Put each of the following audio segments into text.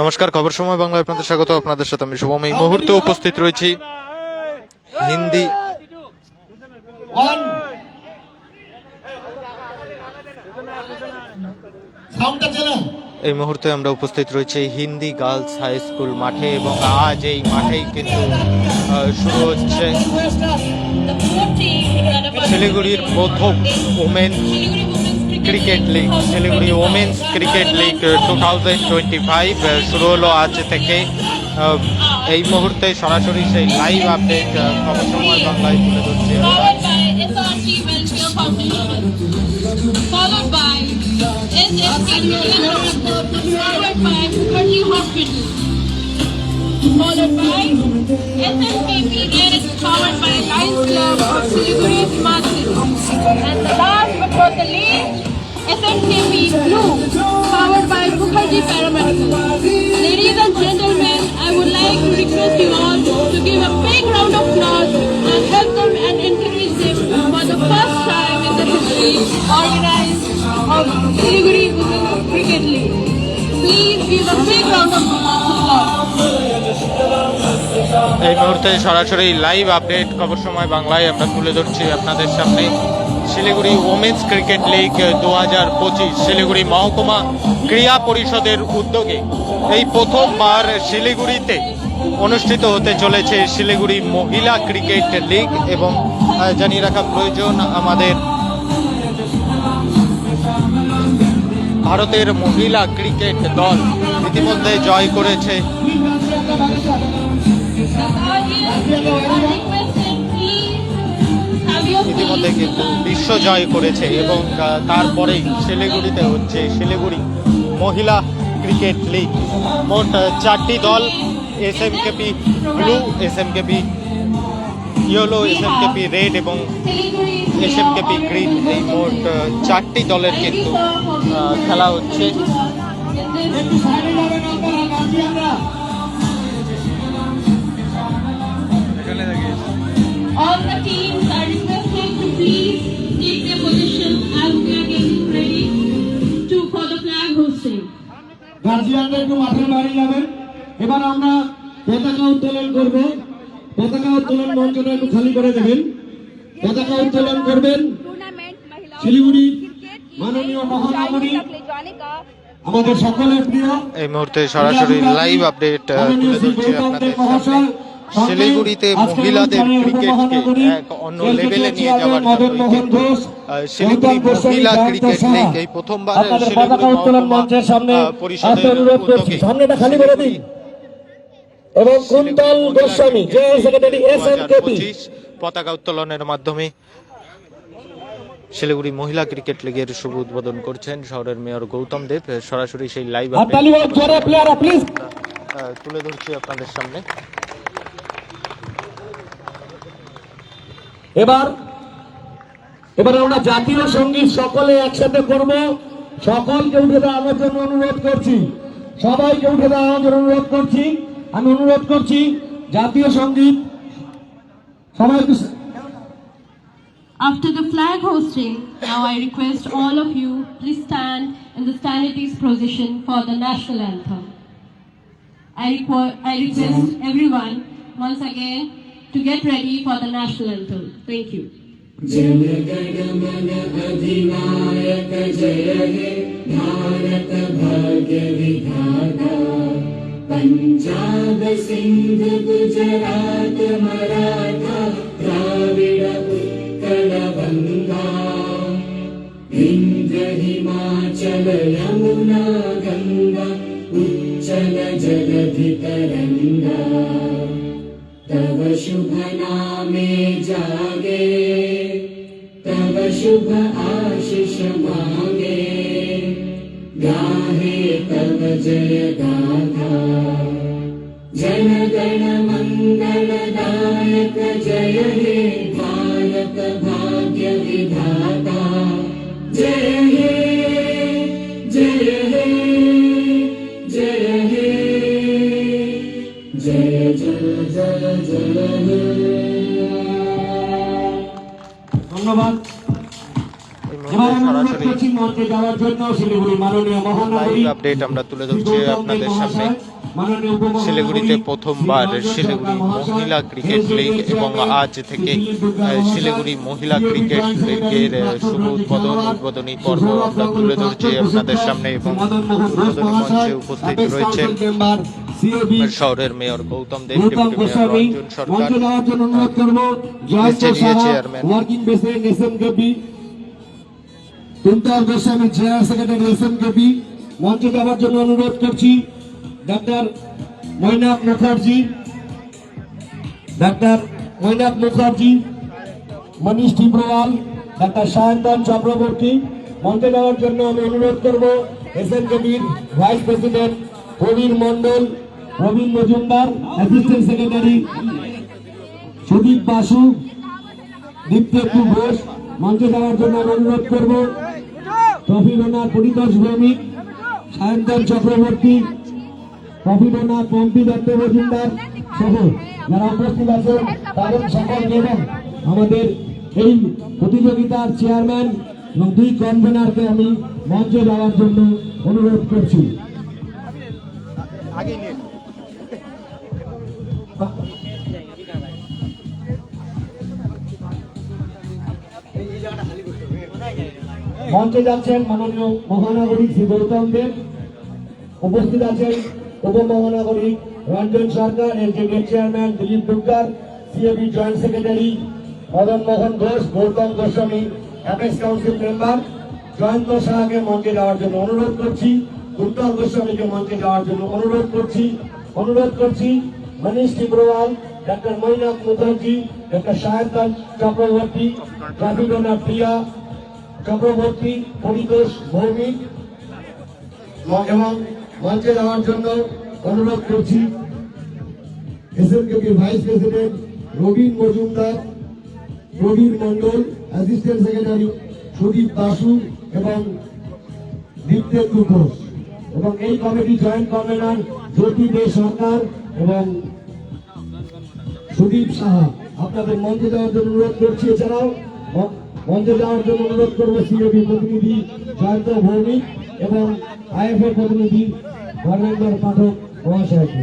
নমস্কার, খবর সময় বাংলায় আপনাদের স্বাগত। আপনাদের সাথে আমি শুভম। এই মুহূর্তে উপস্থিত রয়েছি হিন্দি এই মুহূর্তে আমরা উপস্থিত রয়েছি হিন্দি গার্লস হাই স্কুল মাঠে এবং আজ এই মাঠেই কিন্তু শুরু হচ্ছে শিলিগুড়ির প্রথম women cricket league Siliguri women's cricket league two thousand twenty five শুরু হলো আজ থেকে এই মুহূর্তে সরাসরি সেই লাইভ আপডেট সবসময় বাংলায় তুলে ধরছে SMKP Blue, powered by Mukherjee Paramedical. Ladies and gentlemen, I would like to request you all to give a big round of applause and help them and encourage them for the first time in the history organized of Siliguri Women's Cricket League. Please give a big round of applause. এই মুহূর্তে সরাসরি live update খবর সময় বাংলায় আমরা তুলে ধরছি আপনাদের সামনে শিলিগুড়ি ওমেন্স ক্রিকেট লিগ দু হাজার পঁচিশ শিলিগুড়ি মহকুমা ক্রীড়া পরিষদের উদ্যোগে এই প্রথমবার শিলিগুড়িতে অনুষ্ঠিত হতে চলেছে শিলিগুড়ি মহিলা ক্রিকেট লিগ এবং জানিয়ে রাখা প্রয়োজন আমাদের ভারতের মহিলা ক্রিকেট দল। ইতিমধ্যে জয় করেছে। ইতিমধ্যে কিন্তু বিশ্ব জয় করেছে এবং তারপরেই শিলিগুড়িতে হচ্ছে শিলিগুড়ি মহিলা ক্রিকেট লিগ। মোট চারটি দল S M K P blue S M K P yellow S M K P red এবং S M K P green এই মোট চারটি দলের কিন্তু খেলা হচ্ছে। All the teams Please take position as we are getting ready to for the flag hosting. একটু মাঠের যাবেন এবার আমরা পতাকা উত্তোলন করব। পতাকা উত্তোলন মঞ্চটা একটু খালি করে দেবেন। পতাকা উত্তোলন করবেন শিলিগুড়ি মাননীয় মহানগরী। আমাদের সকলের প্রিয়। এই মুহূর্তে সরাসরি লাইভ আপডেট তুলে শিলিগুড়িতে মহিলাদের ক্রিকেটকে এক অন্য লেভেলে নিয়ে যাওয়ার জন্য আহ, শিলিগুড়ি মহিলা ক্রিকেট। লিগ এই প্রথমবার শিলিগুড়ি পতাকা মঞ্চের সামনে পরিষদের উদ্যোগে। সামনেটা খালি করে দিন। এবং Kuntal Goswami general secretary S M K P পতাকা উত্তোলনের মাধ্যমে শিলিগুড়ি মহিলা ক্রিকেট লিগের শুভ উদ্বোধন করছেন শহরের মেয়র গৌতম দেব। সরাসরি সেই লাইভ তুলে ধরছি আপনাদের সামনে। এবার এবার আমরা জাতীয় সংগীত সকলে একসাথে করব সকলকে উঠে দাঁড়ানোর জন্য অনুরোধ করছি সবাইকে উঠে দাঁড়ানোর জন্য অনুরোধ করছি আমি অনুরোধ করছি জাতীয় সংগীত সবাই After the flag hosting, now I request all of you please stand in the standardies position for the national anthem. I, requ- I request everyone once again to get ready for the national anthem. Thank you. अधिनायक जय हे भारत भाग्य विधाता पञ्जाब सिन्ध गुजरात मराठा द्राविड उत्कल बङ्गा इन्द्र हिमाचल यमुना गङ्गा उच्चल जलधि तरङ्गा तव शुभ नामे जागे, तव शुभ आशिष मागे। गाहे तव जय गाथा। जन गण मङ्गलदायक जय हे भारत भाग्य विधाता। जय हे जय हे जय हे, जय जय। ধন্যবাদ। এবার মুহূর্তে আমি অনুরোধ সরাসরি যাওয়ার জন্য শিলিগুড়ি মাননীয় মহানগরী আপডেট আমরা তুলে ধরছি আপনাদের সামনে। শিলিগুড়িতে প্রথমবার শিলিগুড়ি মহিলা ক্রিকেট লিগ এবং আজ থেকে শিলিগুড়ি মহিলা ক্রিকেট লিগের শুভ উদ্বোধন উদ্বোধনী পর্ব আমরা তুলে ধরছি আপনাদের সামনে এবং উদ্বোধনী মঞ্চে উপস্থিত রয়েছেন সিওবি শহরের mayor Gautam Deb Gautam deputy mayor Ranjan Sarkar. Chairman. Goswami general secretary S M মঞ্চে যাওয়ার জন্য অনুরোধ করছি। ডাক্তার মৈনাক মুখার্জি, ডাক্তার মৈনাক মুখার্জি, মনীষ টিব্রওয়াল ডাক্তার সায়ন্তন চক্রবর্তী। মঞ্চে যাওয়ার জন্য আমি অনুরোধ করব, S N Kabir vice president Prabir Mondal Prabin Majumdar, assistant secretary Sudip Basu, Diptendu Ghosh. মঞ্চে যাওয়ার জন্য আমি অনুরোধ করব, ট্রফি ওনার পরিতোষ ভৌমিক, সায়ন্তন চক্রবর্তী পম্পি দত্ত মজুমদার সহ যারা উপস্থিত আছেন, তাদের সকলকে এবং আমাদের এই প্রতিযোগিতার চেয়ারম্যান এবং দুই কনভেনারকে আমি মঞ্চে যাওয়ার জন্য অনুরোধ করছি। মঞ্চে যাচ্ছেন মাননীয় মহানগরী শ্রী গৌতম দেব। উপস্থিত আছেন উপমহানগরী, রঞ্জন সরকার এলজেডিএর চেয়ারম্যান দিলীপ দুর্গার CAB joint secretary Madan Mohan Ghosh, Gautam Goswami, apex council member. Jayanta সাহাকে মঞ্চে যাওয়ার জন্য অনুরোধ করছি উত্তম গোস্বামীকে মঞ্চে যাওয়ার জন্য অনুরোধ করছি অনুরোধ করছি Manish Tibrewal doctor Mainak Mukherjee doctor Sayantan Chakraborty trophy donor Priya, Chakraborty, Paritosh Bhowmik, এবং মঞ্চে যাওয়ার জন্য অনুরোধ করছি। Vice president Rabin Majumdar, Prabir Mondal assistant secretary Sudip Basu এবং দীপ্তেন্দু ঘোষ। এবং এই committee joint convener Jyoti De Sarkar এবং সুদীপ সাহা। আপনাদের মঞ্চে যাওয়ার জন্য অনুরোধ করছি। এছাড়াও মঞ্চে যাওয়ার জন্য অনুরোধ করব সিএবি প্রতিনিধি জয়ন্ত ভৌমিক। এবং আইএফএ প্রতিনিধি ধর্মেন্দ্র পাঠক মহাশয়কে।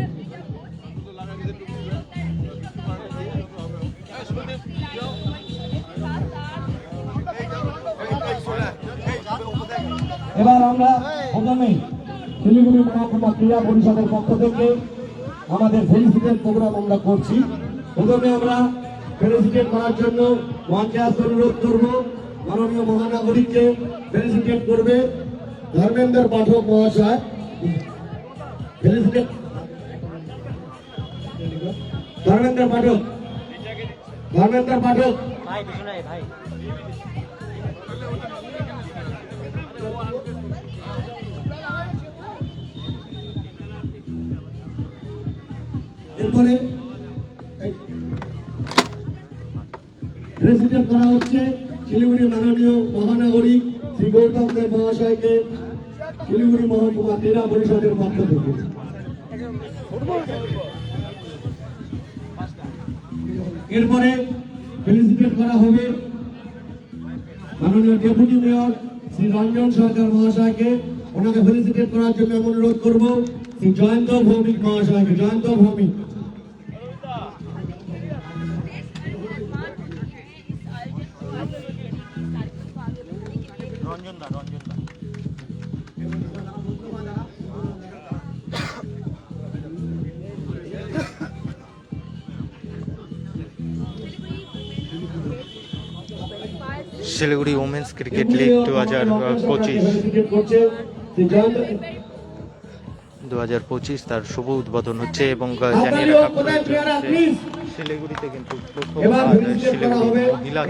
এবার আমরা প্রথমে শিলিগুড়ি মহকুমা ক্রীড়া পরিষদের পক্ষ থেকে আমাদের ফেলিসিটেট প্রোগ্রাম আমরা করছি। প্রথমে আমরা ফেলিসিটেট করার জন্য মঞ্চে আসতে অনুরোধ করব। মাননীয় মহানাগরিককে ফেলিসিটেট করবে। ধর্মেন্দ্র পাঠক মহাশয়। ধর্মেন্দ্র পাঠক। ধর্মেন্দ্র পাঠক। এরপরে প্রেসিডেন্ট করা হচ্ছে শিলিগুড়ি মাননীয় মহানগরী শ্রী মহাশয়কে শিলিগুড়ি মহকুমা ক্রীড়া পরিষদের পক্ষ থেকে। এরপরে ফেলিসিটেট করা হবে মাননীয় ডেপুটি মেয়র শ্রী রঞ্জন সরকার মহাশয়কে। ওনাকে ফেলিসিটেট করার জন্য আমি অনুরোধ করব, শ্রী জয়ন্ত ভৌমিক মহাশয়কে। Jayanta Bhowmik. Siliguri women's cricket league দু হাজার পঁচিশ। দু হাজার পঁচিশ তার শুভ উদ্বোধন হচ্ছে এবং জানিয়ে রাখা শিলিগুড়িতে কিন্তু শিলিগুড়ি মহিলা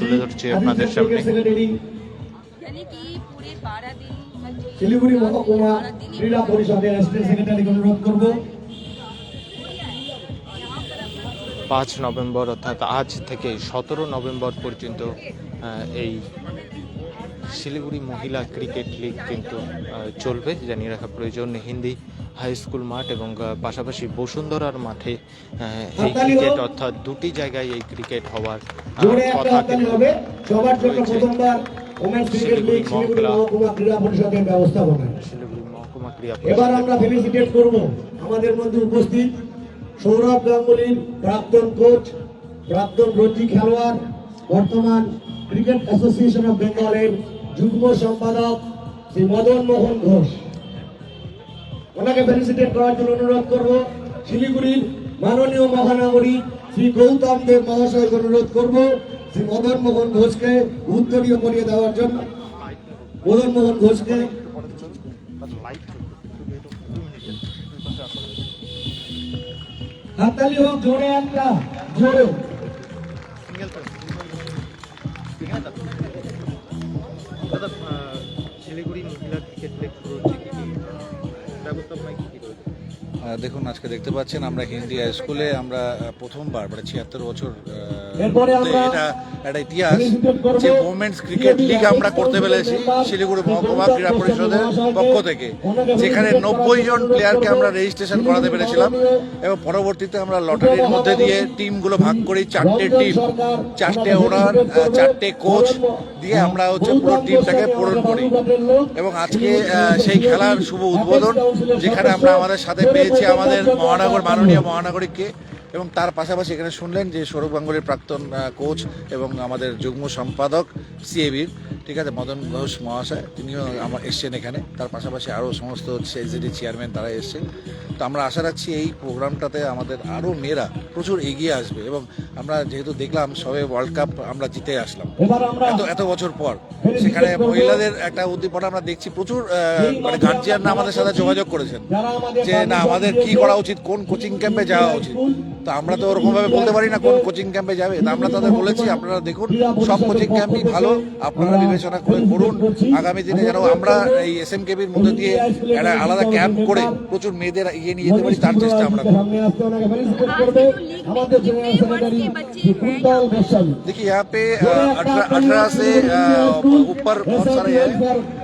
তুলে ধরছে আপনাদের সামনে। শিলিগুড়ি মহকুমা ক্রীড়া পরিষদের অনুরোধ করব। পাঁচ নভেম্বর অর্থাৎ আজ থেকে সতেরো নভেম্বর পর্যন্ত এই শিলিগুড়ি মহিলা ক্রিকেট লিগ কিন্তু চলবে। জানিয়ে রাখা প্রয়োজন হিন্দি হাই স্কুল মাঠ এবং পাশাপাশি বসুন্ধরার মাঠে এই ক্রিকেট অর্থাৎ দুটি জায়গায় এই ক্রিকেট হওয়ার কথা কিন্তু শিলিগুড়ি মহকুমা ক্রীড়া পরিষদের এবার আমরা ফেলিসিটেট করব। আমাদের মধ্যে উপস্থিত সৌরভ গাঙ্গুলির প্রাক্তন কোচ, প্রাক্তন রঞ্জি খেলোয়াড়, বর্তমান ক্রিকেট অ্যাসোসিয়েশন অফ বেঙ্গলের যুগ্ম সম্পাদক শ্রী মদন মোহন ঘোষ। ওনাকে ফেলিসিটেট করার জন্য অনুরোধ করব। শিলিগুড়ির মাননীয় মহানগরী শ্রী গৌতম দেব মহাশয়কে অনুরোধ করব শ্রী মদন মোহন ঘোষকে উত্তরীয় করিয়ে দেওয়ার জন্য। মদন মোহন ঘোষকে হাততালি হোক জোরে একটা জোরে। শিলিগুড়ি মহিলা ক্রিকেট লিগ ব্যবস্থাপনায় দেখুন আজকে দেখতে পাচ্ছেন আমরা হিন্দি হাই স্কুলে আমরা প্রথমবার মানে ছিয়াত্তর বছর এটা একটা ইতিহাস যে ওমেন্স ক্রিকেট লিগ আমরা করতে পেরেছি শিলিগুড়ি মহকুমা ক্রীড়া পরিষদের পক্ষ থেকে যেখানে নব্বই জন প্লেয়ারকে আমরা রেজিস্ট্রেশন করাতে পেরেছিলাম এবং পরবর্তীতে আমরা লটারির মধ্যে দিয়ে টিমগুলো ভাগ করি চারটে টিম চারটে ওনার চারটে কোচ দিয়ে আমরা হচ্ছে পুরো টিমটাকে পূরণ করি। এবং আজকে সেই খেলার শুভ উদ্বোধন যেখানে আমরা আমাদের সাথে পেয়েছি আমাদের মহানগর মাননীয় মহানগরীকে। এবং তার পাশাপাশি এখানে শুনলেন যে সৌরভ গাঙ্গুলির প্রাক্তন কোচ এবং আমাদের যুগ্ম সম্পাদক সিএবির ঠিক আছে মদন ঘোষ মহাশয় তিনিও আমার এসছেন এখানে। তার পাশাপাশি আরও সমস্ত হচ্ছে এসিডি চেয়ারম্যান তারা এসছেন। তো আমরা আশা রাখছি এই প্রোগ্রামটাতে আমাদের আরও মেয়েরা প্রচুর এগিয়ে আসবে এবং আমরা যেহেতু দেখলাম সবে ওয়ার্ল্ড কাপ আমরা জিতে আসলাম। এত এত বছর পর সেখানে মহিলাদের একটা উদ্দীপনা আমরা দেখছি প্রচুর মানে গার্জিয়ানরা আমাদের সাথে যোগাযোগ করেছেন যে না আমাদের কি করা উচিত কোন কোচিং ক্যাম্পে যাওয়া উচিত? তো আমরা তো ওরকম ভাবে বলতে পারি না কোন কোচিং ক্যাম্পে যাবে তা আমরা তাদের বলেছি আপনারা দেখুন সব কোচিং ক্যাম্পই ভালো আপনারা বিবেচনা করে করুন আগামী দিনে যেন আমরা এই এস এম কেবির মধ্যে দিয়ে একটা আলাদা ক্যাম্প করে প্রচুর মেয়েদের এগিয়ে নিয়ে যেতে পারি তার চেষ্টা আমরা করব সামনে আসতে ওনাকে ফেলিসিটেট করবে আমাদের জেনারেল সেক্রেটারি শ্রী কুন্তল গোস্বামী देखिए यहाँ पे अठारह से अ, ऊपर बहुत सारे हैं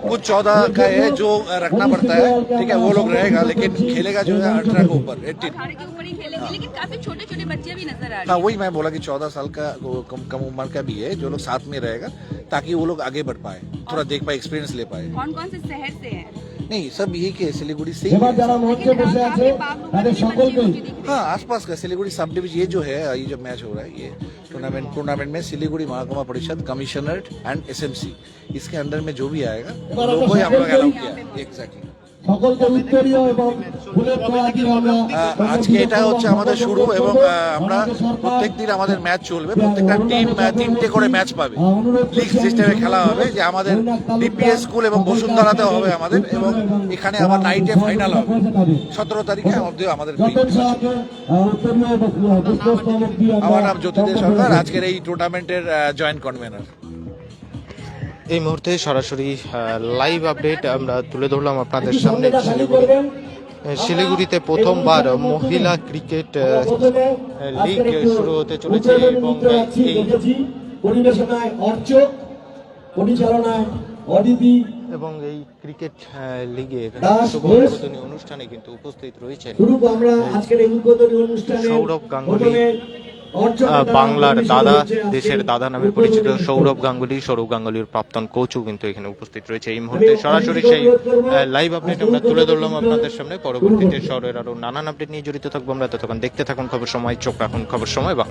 कुछ चौदह का है जो रखना पड़ता है। ठीक है वो लोग रहेगा लेकिन खेलेगा जो है अठारह के ऊपर एट्टीन के ऊपर ही खेलेंगे लेकिन काफ़ी छोटे छोटे बच्चे भी नज़र आ रहे हाँ वही मैं बोला कि चौदह साल का कम कम उम्र का भी है जो लोग साथ में रहेगा ताकि वो लोग आगे बढ़ पाए थोड़ा देख पाए एक्सपीरियंस ले पाए। कौन कौन से शहर से हैं? नहीं सब यही के सिलीगुड़ी से हाँ आस पास का सिलीगुड़ी सब डिविजन ये जो है ये जो मैच हो रहा है ये टूर्नामेंट टूर्नामेंट में सिलीगुड़ी महकुमा परिषद कमिश्नर एंड एसएमसी इसके अंदर में जो भी आएगा वो हम लोग अलाउ किया एग्जैक्टली আজকে এটা হচ্ছে আমাদের শুরু এবং আমরা প্রত্যেক দিন আমাদের ম্যাচ চলবে প্রত্যেকটা টিম তিনটে করে ম্যাচ পাবে। লিগ সিস্টেমে খেলা হবে যে আমাদের ডিপিএস স্কুল এবং বসুন্ধরাতে হবে আমাদের এবং এখানে আবার নাইটে ফাইনাল হবে। সতেরো তারিখে আমাদের আমাদের দিয়ে আমরা নাম জ্যোতিদেব সরকার করি। আজকের এই টুর্নামেন্টের জয়েন্ট কনভেনার এই মুহূর্তে সরাসরি লাইভ আপডেট আমরা তুলে ধরলাম আপনাদের সামনে। শিলিগুড়ি শিলিগুড়িতে প্রথমবার মহিলা ক্রিকেট লিগ শুরু হতে চলেছে এবং এই পরিবেশনায় অর্চ পরিচালনায় অদিতি এবং এই ক্রিকেট লিগের। উদ্বোধনী অনুষ্ঠানে কিন্তু উপস্থিত রয়েছেন সৌরভ গাঙ্গুলি, বাংলার দাদা দেশের দাদা নামে পরিচিত সৌরভ গাঙ্গুলি সৌরভ গাঙ্গুলির প্রাক্তন কোচও কিন্তু এখানে উপস্থিত রয়েছে। এই মুহূর্তে সরাসরি সেই লাইভ আপডেট আমরা তুলে ধরলাম আপনাদের সামনে। পরবর্তীতে শহরের আরও নানান আপডেট নিয়ে জড়িত থাকব আমরা। ততক্ষণ দেখতে থাকুন খবর সময় চোখ রাখুন খবর সময় বাংলা।